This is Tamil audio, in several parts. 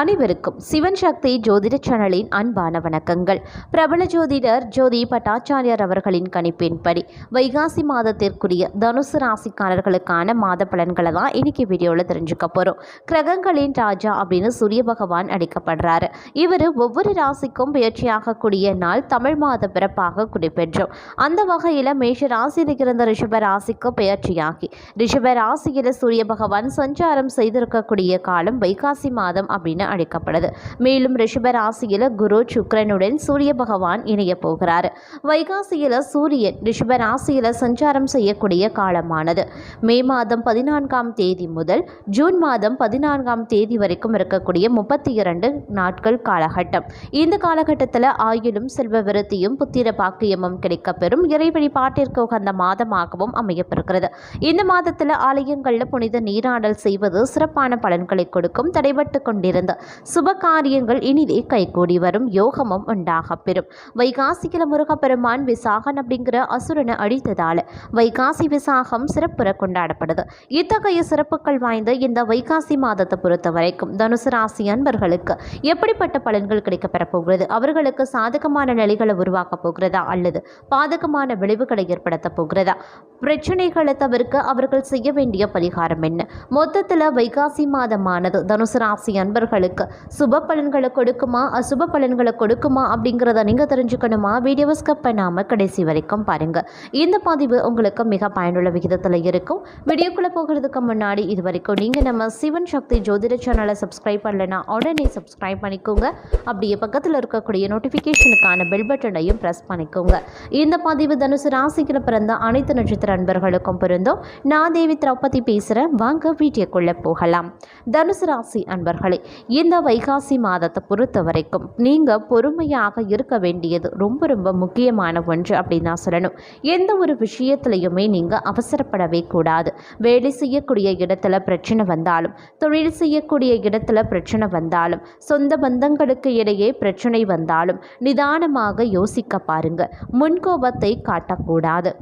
அனைவருக்கும் சிவன் சக்தி ஜோதிட சேனலின் அன்பான வணக்கங்கள். பிரபல ஜோதிடர் ஜோதி பட்டாச்சாரியார் அவர்களின் கணிப்பின்படி வைகாசி மாதத்திற்குரிய தனுசு ராசிக்காரர்களுக்கான மாத பலன்களை தான் இன்னைக்கு வீடியோவில் தெரிஞ்சுக்க போகிறோம் கிரகங்களின் ராஜா அப்படின்னு சூரிய பகவான் அடிக்கப்படுறாரு. இவர் ஒவ்வொரு ராசிக்கும் பயிற்சியாகக்கூடிய நாள் தமிழ் மாத பிறப்பாக குடிபெற்றோம் அந்த வகையில் மேஷ ராசியில் இருந்த ரிஷப ராசிக்கு பயிற்சியாகி ரிஷப ராசியில் சூரிய பகவான் சஞ்சாரம் செய்திருக்கக்கூடிய காலம் வைகாசி மாதம் அப்படின்னு என அழைக்கப்படுது மேலும் ரிஷபராசியில் குரு சுக்கரனுடன் சூரிய பகவான் இணைய போகிறார். வைகாசியில் சூரியன் ரிஷபராசியில் சஞ்சாரம் செய்யக்கூடிய காலமானது. மே மாதம் பதினான்காம் தேதி முதல் ஜூன் மாதம் பதினான்காம் தேதி வரைக்கும் இருக்கக்கூடிய முப்பத்தி இரண்டு நாட்கள் காலகட்டம். இந்த காலகட்டத்தில் ஆயுளும் செல்வ விருத்தியும் புத்திர பாக்கியமும் கிடைக்கப்பெறும். இறை வழிபாட்டிற்கு உகந்த மாதமாகவும் அமையப்பெறுகிறது. இந்த மாதத்தில் ஆலயங்களில் புனித நீராடல் செய்வது சிறப்பான பலன்களை கொடுக்கும். தடைபட்டு கொண்டிருந்த சுப காரியங்கள் இனிதே கைகூடி வரும். யோகமும் உண்டாக பெறும். வைகாசியில முருகப்பெருமான் விசாகன் அப்படிங்கிற அசுரனை அழித்ததால வைகாசி விசாகம் சிறப்புற கொண்டாடப்படுது. இத்தகைய சிறப்புகள் வாய்ந்த இந்த வைகாசி மாதத்தை பொறுத்த வரைக்கும் தனுசு ராசி அன்பர்களுக்கு எப்படிப்பட்ட பலன்கள் கிடைக்கப் போகிறது? அவர்களுக்கு சாதகமான நிலைகளை உருவாக்க போகிறதா? அல்லது பாதகமான விளைவுகளை ஏற்படுத்த போகிறதா? பிரச்சனைகளை தவிர்க்க அவர்கள் செய்ய வேண்டிய பரிகாரம் என்ன? மொத்தத்தில் வைகாசி மாதமானது தனுசு ராசி அன்பர்களுக்கு சுப பலன்களை கொடுக்குமா? அசுப பலன்களை கொடுக்குமா? அப்படிங்கிறத நீங்கள் தெரிஞ்சுக்கணுமா? வீடியோவை ஸ்கப் பண்ணாமல் கடைசி வரைக்கும் பாருங்கள் இந்த பதிவு உங்களுக்கு மிக பயனுள்ள விகிதத்தில் இருக்கும். வீடியோக்குள்ளே போகிறதுக்கு முன்னாடி இது வரைக்கும் நீங்கள் நம்ம சிவன் சக்தி ஜோதிட சேனலை சப்ஸ்கிரைப் பண்ணலைன்னா உடனே சப்ஸ்கிரைப் பண்ணிக்கோங்க. அப்படியே பக்கத்தில் இருக்கக்கூடிய நோட்டிஃபிகேஷனுக்கான பெல் பட்டனையும் ப்ரெஸ் பண்ணிக்கோங்க. இந்த பதிவு தனுசு ராசியில் பிறந்த அனைத்து நட்சத்திர அன்பர்களுக்கும் பொருந்தும். நான் தேவி திரௌபதி பேசுகிறேன் வாங்க வீடியோக்குள்ளே போகலாம். தனுசு ராசி அன்பர்களே இந்த வைகாசி மாதத்தை பொறுத்த வரைக்கும் நீங்கள் பொறுமையாக இருக்க வேண்டியது ரொம்ப ரொம்ப முக்கியமான ஒன்று அப்படின்னு தான் சொல்லணும். எந்த ஒரு விஷயத்துலையுமே நீங்கள் அவசரப்படவே கூடாது. வேலை செய்யக்கூடிய இடத்துல பிரச்சனை வந்தாலும் தொழில் செய்யக்கூடிய இடத்துல பிரச்சனை வந்தாலும் சொந்த பந்தங்களுக்கு இடையே பிரச்சனை வந்தாலும் நிதானமாக யோசிக்க பாருங்க. முன்கோபத்தை காட்டக்கூடாது.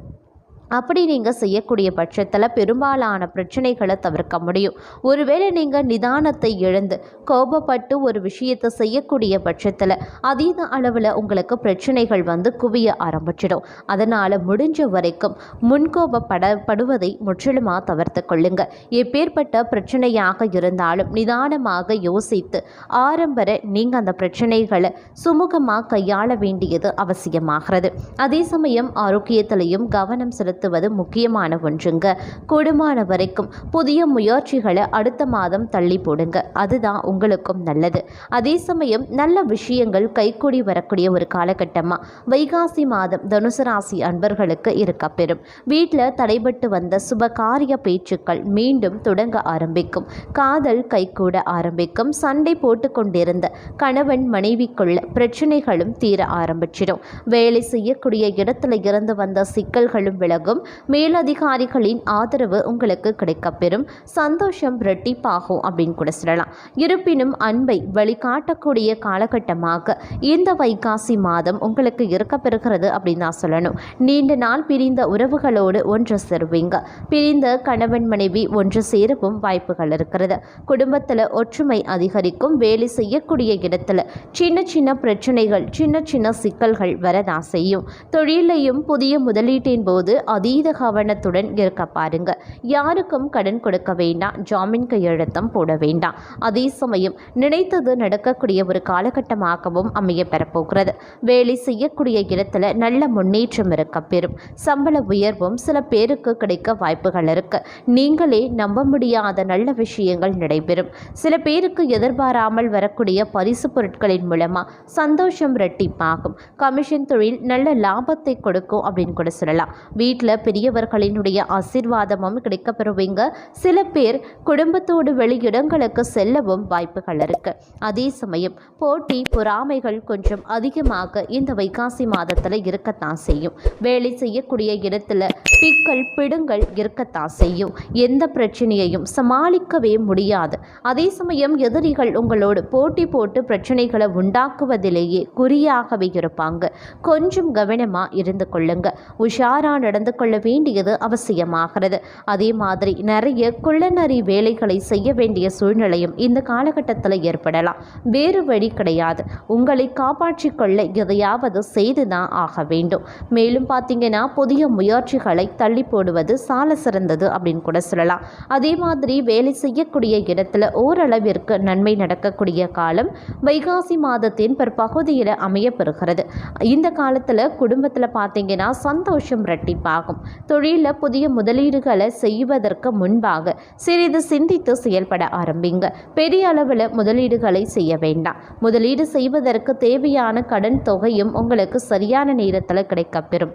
அப்படி நீங்கள் செய்யக்கூடிய பட்சத்தில் பெரும்பாலான பிரச்சனைகளை தவிர்க்க முடியும். ஒருவேளை நீங்கள் நிதானத்தை இழந்து கோபப்பட்டு ஒரு விஷயத்தை செய்யக்கூடிய பட்சத்தில் அதீத அளவில் உங்களுக்கு பிரச்சனைகள் வந்து குவிய ஆரம்பிச்சிடும். அதனால் முடிஞ்ச வரைக்கும் முன்கோபப்பட படுவதை முற்றிலுமாக தவிர்த்து கொள்ளுங்க. எப்பேற்பட்ட பிரச்சனையாக இருந்தாலும் நிதானமாக யோசித்து ஆரம்பர நீங்கள் அந்த பிரச்சனைகளை சுமூகமாக கையாள வேண்டியது அவசியமாகிறது. அதே சமயம் ஆரோக்கியத்திலையும் கவனம் செலுத்த செலுத்துவது முக்கியமான ஒன்றுங்க. கூடுமான வரைக்கும் புதிய முயற்சிகளை அடுத்த மாதம் தள்ளி போடுங்க. அதுதான் உங்களுக்கும் நல்லது. அதே சமயம் நல்ல விஷயங்கள் கைக்கூடி வரக்கூடிய ஒரு காலகட்டமாக வைகாசி மாதம் தனுசு ராசி அன்பர்களுக்கு இருக்க பெறும். வீட்டில் தடைபட்டு வந்த சுபகாரிய பேச்சுக்கள் மீண்டும் தொடங்க ஆரம்பிக்கும். காதல் கைகூட ஆரம்பிக்கும். சண்டை போட்டு கொண்டிருந்த கணவன் மனைவிக்குள்ள பிரச்சனைகளும் தீர ஆரம்பிச்சிடும். வேலை செய்யக்கூடிய இடத்துல இருந்து வந்த சிக்கல்களும் விலகும். மேலதிகாரிகளின் ஆதரவு உங்களுக்கு கிடைக்கப்பெறும் சந்தோஷம் ரெட்டிப்பாகும் அப்படின்னு கூட சொல்லலாம். இருப்பினும் அன்பை வழிகாட்டக்கூடிய காலகட்டமாக இந்த வைகாசி மாதம் உங்களுக்கு இருக்கப்பெறுகிறது அப்படின்னு தான் சொல்லணும். நீண்ட நாள் பிரிந்த உறவுகளோடு ஒன்று சேருவீங்க. பிரிந்த கணவன் மனைவி ஒன்று சேரவும் வாய்ப்புகள் இருக்கிறது. குடும்பத்தில் ஒற்றுமை அதிகரிக்கும். வேலை செய்யக்கூடிய இடத்துல சின்ன சின்ன பிரச்சனைகள் சின்ன சின்ன சிக்கல்கள் வரதான் செய்யும். தொழிலையும் புதிய முதலீட்டின் போது அதீத கவனத்துடன் இருக்க பாருங்க. யாருக்கும் கடன் கொடுக்க வேண்டாம். ஜாமீன் கையெழுத்தம் போட வேண்டாம். அதே சமயம் நினைத்தது நடக்கக்கூடிய ஒரு காலகட்டமாகவும் அமைய பெறப்போகிறது. வேலை செய்யக்கூடிய இடத்துல நல்ல முன்னேற்றம் இருக்க பெறும். சம்பள உயர்வும் சில பேருக்கு கிடைக்க வாய்ப்புகள் இருக்கு. நீங்களே நம்ப முடியாத நல்ல விஷயங்கள் நடைபெறும். சில பேருக்கு எதிர்பாராமல் வரக்கூடிய பரிசு பொருட்களின் மூலமா சந்தோஷம் ரெட்டிப்பாகும். கமிஷன் தொழில் நல்ல லாபத்தை கொடுக்கும் அப்படின்னு கூட சொல்லலாம். வீட்டில் பெரியவர்களினுடைய ஆசீர்வாதமும் கிடைக்கப்பெறுவீங்க. சில பேர் குடும்பத்தோடு வெளியிடங்களுக்கு செல்லவும் வாய்ப்புகள் இருக்கு. அதே சமயம் போட்டி பொறாமைகள் கொஞ்சம் அதிகமாக இந்த வைகாசி மாதத்தில் இருக்கத்தான் செய்யும். வேலை செய்யக்கூடிய இடத்துல பிக்கல் பிடுங்கள் இருக்கத்தான் செய்யும். எந்த பிரச்சனையையும் சமாளிக்கவே முடியாது. அதே சமயம் எதிரிகள் உங்களோடு போட்டி போட்டு பிரச்சனைகளை உண்டாக்குவதிலேயே குறியாகவே இருப்பாங்க. கொஞ்சம் கவனமாக இருந்து கொள்ளுங்க. உஷாரா நடந்து நடந்து கொள்ள வேண்டியது அவசியமாகிறது. அதே மாதிரி நிறைய குள்ளநரி வேலைகளை செய்ய வேண்டிய சூழ்நிலையும் இந்த காலகட்டத்தில் ஏற்படலாம். வேறு வழி கிடையாது. உங்களை காப்பாற்றிக் கொள்ள எதையாவது செய்து தான் ஆக வேண்டும். மேலும் பார்த்தீங்கன்னா புதிய முயற்சிகளை தள்ளி போடுவது சால சிறந்தது அப்படின்னு கூட சொல்லலாம். அதே மாதிரி வேலை செய்யக்கூடிய இடத்துல ஓரளவிற்கு நன்மை நடக்கக்கூடிய காலம் வைகாசி மாதத்தின் பிற்பகுதியில் அமையப்பெறுகிறது இந்த காலத்தில் குடும்பத்தில் பார்த்தீங்கன்னா சந்தோஷம் ஆகும். தொழிலில் புதிய முதலீடுகளை செய்வதற்கு முன்பாக சிறிது சிந்தித்து செயல்பட ஆரம்பிங்க. பெரிய அளவில் முதலீடுகளை செய்ய வேண்டாம். முதலீடு செய்வதற்கு தேவையான கடன் தொகையும் உங்களுக்கு சரியான நேரத்தில் கிடைக்கப்பெறும்.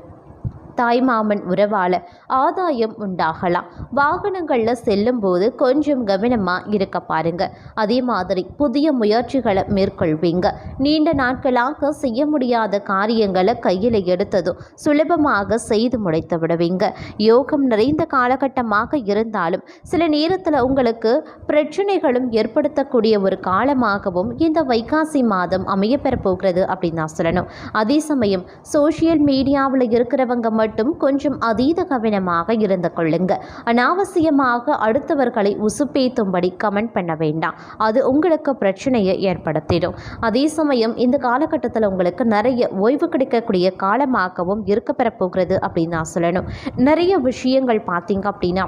தாய்மாமன் உறவால் ஆதாயம் உண்டாகலாம். வாகனங்களில் செல்லும்போது கொஞ்சம் கவனமாக இருக்க பாருங்க. அதே மாதிரி புதிய முயற்சிகளை மேற்கொள்வீங்க. நீண்ட நாட்களாக செய்ய முடியாத காரியங்களை கையில் எடுத்ததும் சுலபமாக செய்து முடித்து விடுவீங்க. யோகம் நிறைந்த காலகட்டமாக இருந்தாலும் சில நேரத்தில் உங்களுக்கு பிரச்சனைகளும் ஏற்படுத்தக்கூடிய ஒரு காலமாகவும் இந்த வைகாசி மாதம் அமையப்பெறப் போகிறது அப்படின்னு நான் சொல்லணும். அதே சமயம் சோஷியல் மீடியாவில் இருக்கிறவங்க மட்டும் மட்டும் கொஞ்சம் அதீத கவனமாக இருந்து கொள்ளுங்க. அனாவசியமாக அடுத்தவர்களை உசுப்பேத்தும்படி கமெண்ட் பண்ண வேண்டாம். அது உங்களுக்கு பிரச்சனையை ஏற்படுத்திடும். அதே சமயம் இந்த காலகட்டத்தில் உங்களுக்கு நிறைய ஓய்வு கிடைக்கக்கூடிய காலமாகவும் இருக்க போகிறது அப்படின்னு நான் சொல்லணும். நிறைய விஷயங்கள் பார்த்தீங்க அப்படின்னா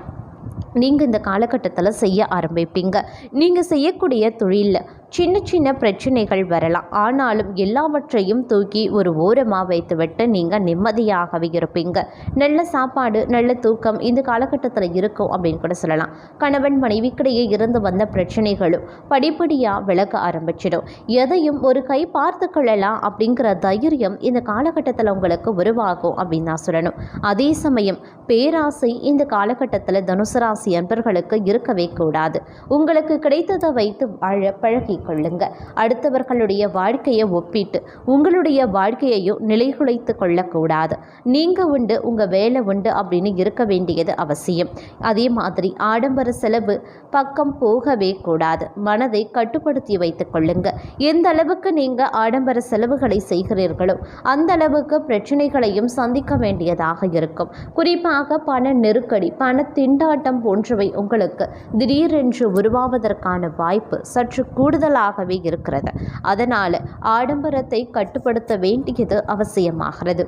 நீங்கள் இந்த காலகட்டத்தில் செய்ய ஆரம்பிப்பீங்க. நீங்கள் செய்யக்கூடிய தொழிலில் சின்ன சின்ன பிரச்சனைகள் வரலாம். ஆனாலும் எல்லாவற்றையும் தூக்கி ஒரு ஓரமாக வைத்துவிட்டு நீங்கள் நிம்மதியாகவே இருப்பீங்க. நல்ல சாப்பாடு நல்ல தூக்கம் இந்த காலகட்டத்தில் இருக்கும் அப்படின்னு கூட சொல்லலாம். கணவன் மனைவிக்கிடையே இருந்து வந்த பிரச்சனைகளும் படிப்படியாக விளக்க ஆரம்பிச்சிடும். எதையும் ஒரு கை பார்த்து கொள்ளலாம் அப்படிங்கிற தைரியம் இந்த காலகட்டத்தில் உங்களுக்கு உருவாகும் அப்படின்னு நான் சொல்லணும். அதே சமயம் பேராசை இந்த காலகட்டத்தில் தனுசு ராசி அன்பர்களுக்கு இருக்கவே கூடாது. உங்களுக்கு கிடைத்ததை வைத்து வாழ பழகி கொள்ளுங்க. அடுத்தவர்களுடைய வாழ்க்கையை ஒப்பிட்டு உங்களுடைய வாழ்க்கையையும் நிலைகுலைத்து கொள்ளக்கூடாது. நீங்கள் உண்டு உங்கள் வேலை உண்டு அப்படின்னு இருக்க வேண்டியது அவசியம். அதே மாதிரி ஆடம்பர செலவு பக்கம் போகவே கூடாது. மனதை கட்டுப்படுத்தி வைத்துக் கொள்ளுங்க. எந்த அளவுக்கு நீங்கள் ஆடம்பர செலவுகளை செய்கிறீர்களோ அந்த அளவுக்கு பிரச்சனைகளையும் சந்திக்க வேண்டியதாக இருக்கும். குறிப்பாக பண நெருக்கடி பண திண்டாட்டம் போன்றவை உங்களுக்கு திடீரென்று உருவாவதற்கான வாய்ப்பு சற்று கூடுதல் கூடுதலாகவே இருக்கிறது. அதனால் ஆடம்பரத்தை கட்டுப்படுத்த வேண்டியது அவசியமாகிறது.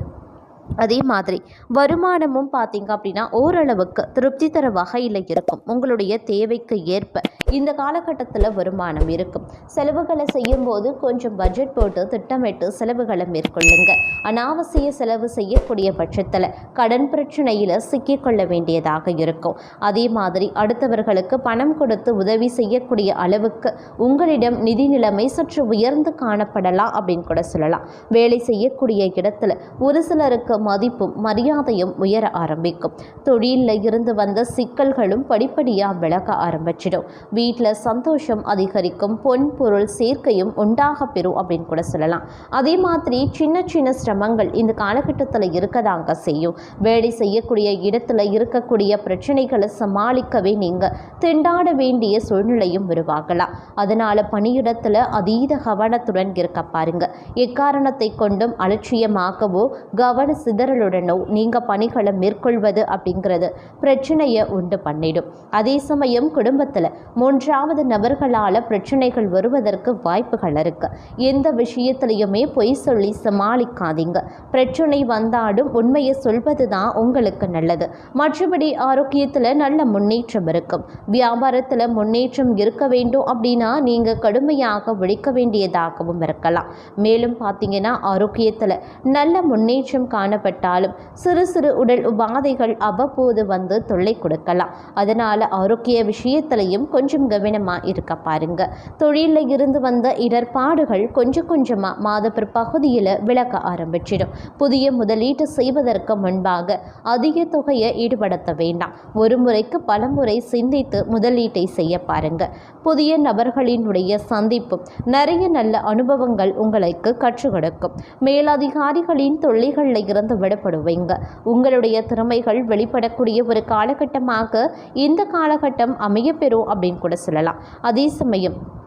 அதே மாதிரி வருமானமும் பார்த்தீங்க அப்படின்னா ஓரளவுக்கு திருப்தி தர வகையில் இருக்கும். உங்களுடைய தேவைக்கு ஏற்ப இந்த காலகட்டத்தில் வருமானம் இருக்கும். செலவுகளை செய்யும்போது கொஞ்சம் பட்ஜெட் போட்டு திட்டமிட்டு செலவுகளை மேற்கொள்ளுங்க. அனாவசிய செலவு செய்யக்கூடிய பட்சத்தில் கடன் பிரச்சனையில் சிக்கிக்கொள்ள வேண்டியதாக இருக்கும். அதே மாதிரி அடுத்தவர்களுக்கு பணம் கொடுத்து உதவி செய்யக்கூடிய அளவுக்கு உங்களிடம் நிதி நிலைமை சற்று உயர்ந்து காணப்படலாம் அப்படின்னு கூட சொல்லலாம். வேலை செய்யக்கூடிய இடத்துல ஒரு சிலருக்கு அவர்களுக்கு மதிப்பும் மரியாதையும் உயர ஆரம்பிக்கும். தொழிலில் இருந்து வந்த சிக்கல்களும் படிப்படியாக விலக ஆரம்பிச்சிடும். வீட்டில் சந்தோஷம் அதிகரிக்கும் பொன் பொருள் சேர்க்கையும் உண்டாக பெறும் அப்படின்னு கூட சொல்லலாம். அதே மாதிரி சின்ன சின்ன சிரமங்கள் இந்த காலகட்டத்தில் இருக்கதாங்க செய்யும். வேலை செய்யக்கூடிய இடத்துல இருக்கக்கூடிய பிரச்சனைகளை சமாளிக்கவே நீங்கள் திண்டாட வேண்டிய சூழ்நிலையும் உருவாகலாம். அதனால் பணியிடத்தில் அதீத கவனத்துடன் இருக்க பாருங்க. எக்காரணத்தை கொண்டும் அலட்சியமாகவோ கவன சிதறலுடனோ நீங்கள் பணிகளை மேற்கொள்வது அப்படிங்கிறது பிரச்சனையை உண்டு பண்ணிடும். அதே சமயம் குடும்பத்தில் மூன்றாவது நபர்களால் பிரச்சனைகள் வருவதற்கு வாய்ப்புகள் இருக்கு. எந்த விஷயத்திலையுமே பொய் சொல்லி சமாளிக்காதீங்க. பிரச்சனை வந்தாலும் உண்மையை சொல்வது தான் உங்களுக்கு நல்லது. மற்றபடி ஆரோக்கியத்தில் நல்ல முன்னேற்றம் இருக்கும். வியாபாரத்தில் முன்னேற்றம் இருக்க வேண்டும் அப்படின்னா நீங்கள் கடுமையாக உழைக்க வேண்டியதாகவும் இருக்கலாம். மேலும் பார்த்தீங்கன்னா ஆரோக்கியத்தில் நல்ல முன்னேற்றம் காணப்பட்டாலும் சிறு சிறு உடல் உபாதைகள் அவ்வப்போது வந்து தொல்லை கொடுக்கலாம். அதனால் ஆரோக்கிய விஷயத்திலையும் கொஞ்சம் கவனமாக இருக்க பாருங்க. தொழிலில் இருந்து வந்த இடர்பாடுகள் கொஞ்சம் கொஞ்சமாக மாத பிற்பகுதியில் விளக்க ஆரம்பிச்சிடும். புதிய முதலீட்டு செய்வதற்கு முன்பாக அதிக தொகையை ஈடுபடுத்த வேண்டாம். ஒரு முறைக்கு பல முறை சிந்தித்து முதலீட்டை செய்ய பாருங்க. புதிய நபர்களினுடைய சந்திப்பு நிறைய நல்ல அனுபவங்கள் உங்களுக்கு கற்றுக் கொடுக்கும். மேலதிகாரிகளின் தொல்லைகளில் திறந்து விடப்படுவீங்க. உங்களுடைய திறமைகள் வெளிப்படக்கூடிய ஒரு காலகட்டமாக இந்த காலகட்டம் அமையப்பெறும் அப்படின்னு கூட சொல்லலாம். அதே சமயம்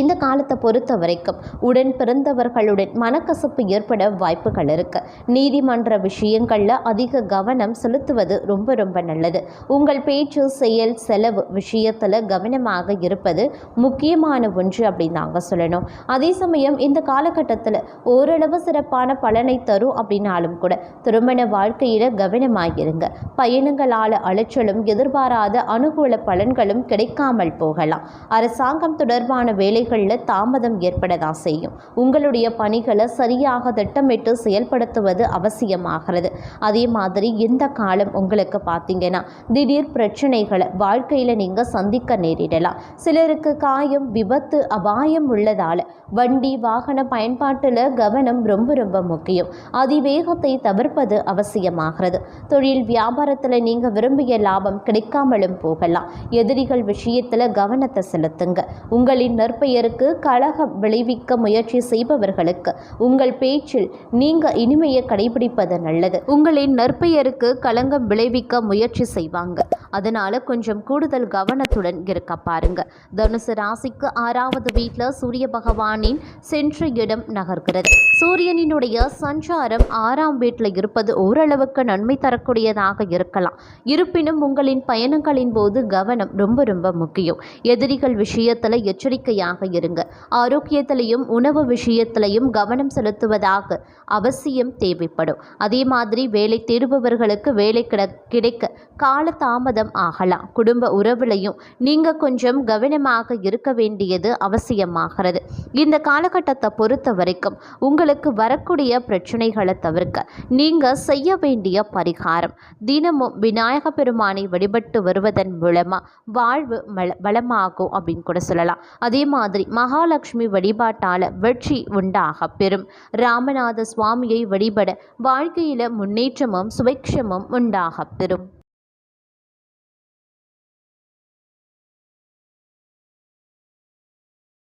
இந்த காலத்தை பொறுத்த வரைக்கும் உடன் பிறந்தவர்களுடன் மனக்கசப்பு ஏற்பட வாய்ப்புகள் இருக்கு. நீதிமன்ற விஷயங்களில் அதிக கவனம் செலுத்துவது ரொம்ப ரொம்ப நல்லது. உங்கள் பேச்சு செயல் செலவு விஷயத்தில் கவனமாக இருப்பது முக்கியமான ஒன்று அப்படின்னு நாங்கள் சொல்லணும். அதே சமயம் இந்த காலகட்டத்தில் ஓரளவு சிறப்பான பலனை தரும் அப்படின்னாலும் கூட திருமண வாழ்க்கையில் கவனமாகிருங்க பயணங்களால் அலைச்சலும் எதிர்பாராத அனுகூல பலன்களும் கிடைக்காமல் போகலாம். அரசாங்கம் தொடர்பான வேலை வேலைகளில் தாமதம் ஏற்படதான் செய்யும். உங்களுடைய பணிகளை சரியாக திட்டமிட்டு செயல்படுத்துவது அவசியமாகிறது. அதே மாதிரி இந்த காலம் உங்களுக்கு பார்த்தீங்கன்னா திடீர் பிரச்சனைகளை வாழ்க்கையில் நீங்கள் சந்திக்க நேரிடலாம். சிலருக்கு காயம் விபத்து அபாயம் உள்ளதால் வண்டி வாகன பயன்பாட்டில் கவனம் ரொம்ப ரொம்ப முக்கியம். அதிவேகத்தை தவிர்ப்பது அவசியமாகிறது. தொழில் வியாபாரத்தில் நீங்கள் விரும்பிய லாபம் கிடைக்காமலும் போகலாம். எதிரிகள் விஷயத்தில் கவனத்தை செலுத்துங்க. உங்களின் நற்பெயருக்கு கலகம் விளைவிக்க முயற்சி செய்பவர்களுக்கு உங்கள் பேச்சில் நீங்கள் இனிமையை கடைபிடிப்பது நல்லது. உங்களின் நற்பெயருக்கு களங்கம் விளைவிக்க முயற்சி செய்வாங்க. அதனால கொஞ்சம் கூடுதல் கவனத்துடன் இருக்க பாருங்க. தனுசு ராசிக்கு ஆறாவது வீட்டில் சூரிய பகவானின் சென்ற இடம் நகர்கிறது. சூரியனினுடைய சஞ்சாரம் ஆறாம் வீட்டில் இருப்பது ஓரளவுக்கு நன்மை தரக்கூடியதாக இருக்கலாம். இருப்பினும் உங்களின் பயணங்களின் போது கவனம் ரொம்ப ரொம்ப முக்கியம். எதிரிகள் விஷயத்தில் எச்சரிக்கையாக இருங்க. ஆரோக்கியத்திலையும் உணவு விஷயத்திலையும் கவனம் செலுத்துவதாக அவசியம் தேவைப்படும். அதே மாதிரி வேலை தேடுபவர்களுக்கு வேலை கிட கிடைக்க கால தாமதம் ஆகலாம். குடும்ப உறவுலையும் நீங்கள் கொஞ்சம் கவனமாக இருக்க வேண்டியது அவசியமாகிறது. இந்த காலகட்டத்தை பொறுத்த வரைக்கும் உங்களுக்கு வரக்கூடிய பிரச்சனைகளை தவிர்க்க நீங்கள் செய்ய வேண்டிய பரிகாரம். தினமும் விநாயக பெருமானை வழிபட்டு வருவதன் மூலமாக வாழ்வு மல வளமாகும் அப்படின்னு கூட சொல்லலாம். அதே மாதிரி மகாலட்சுமி வழிபாட்டால் வெற்றி உண்டாக பெறும். ராமநாத சுவாமியை வழிபட வாழ்க்கையில் முன்னேற்றமும் சுபிக்ஷமும் உண்டாக பெறும்.